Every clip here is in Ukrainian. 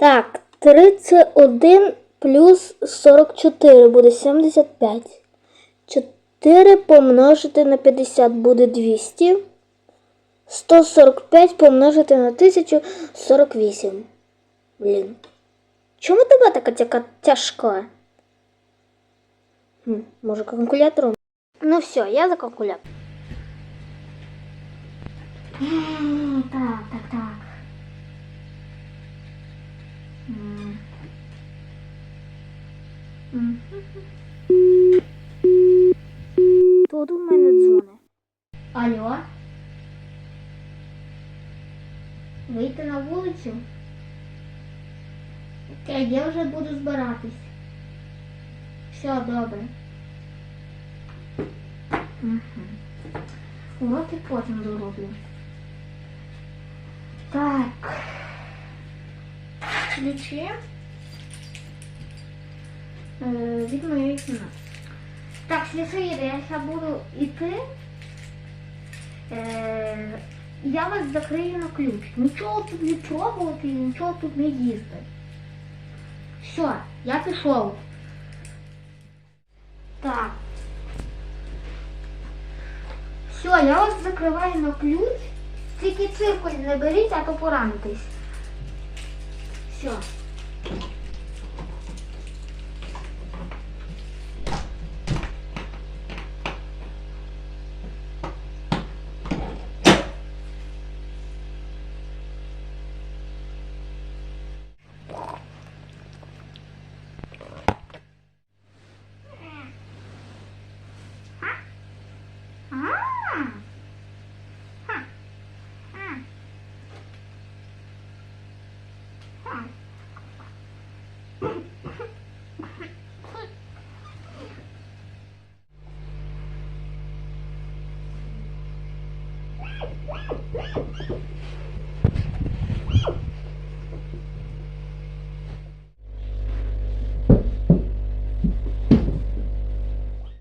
Так, 31 плюс 44 буде 75. 4 помножити на 50 буде 200. 145 помножити на 1048. Блін. Чому тебе така тяжка? Хм, може калькулятором? Ну все, я за калькулятор. Так, Тут у мене дзвони. Алло? Вийти на вулицю? Окей, я вже буду збиратись. Все добре. Угу. Уроки потім дороблю. Так. Ключі. Е, від моєї кімнати. Так, слідує, я ще буду йти. Е, я вас закрию на ключ. Нічого тут не пробувати і нічого тут не їсти. Все, я пішов. Так. Все, я вас закриваю на ключ. Тільки циркуль не беріть, а то поранитесь. Все.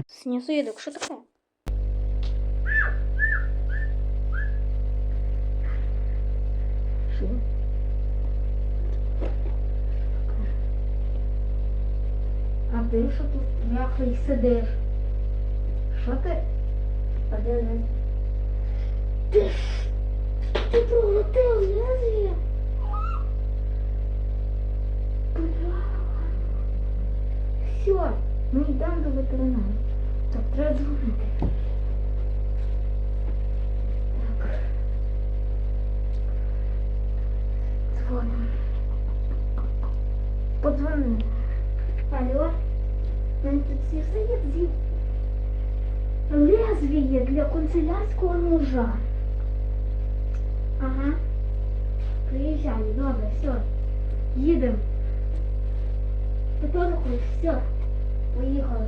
Снізоїдок, що таке? Що? Ти що тут м'який сидиш? Що ти? Лезі? Ти ти проглотив лезвія? Бля. Все, ми йдемо до ветеринара. Так, треба дзвонити. Так. Дзвонимо. Подзвонили. Алло? З'їв. Лезвіє для канцелярського ножа. Ага. Приїжджаю, добре, все. Їдемо. Ти? Все. Поїхали.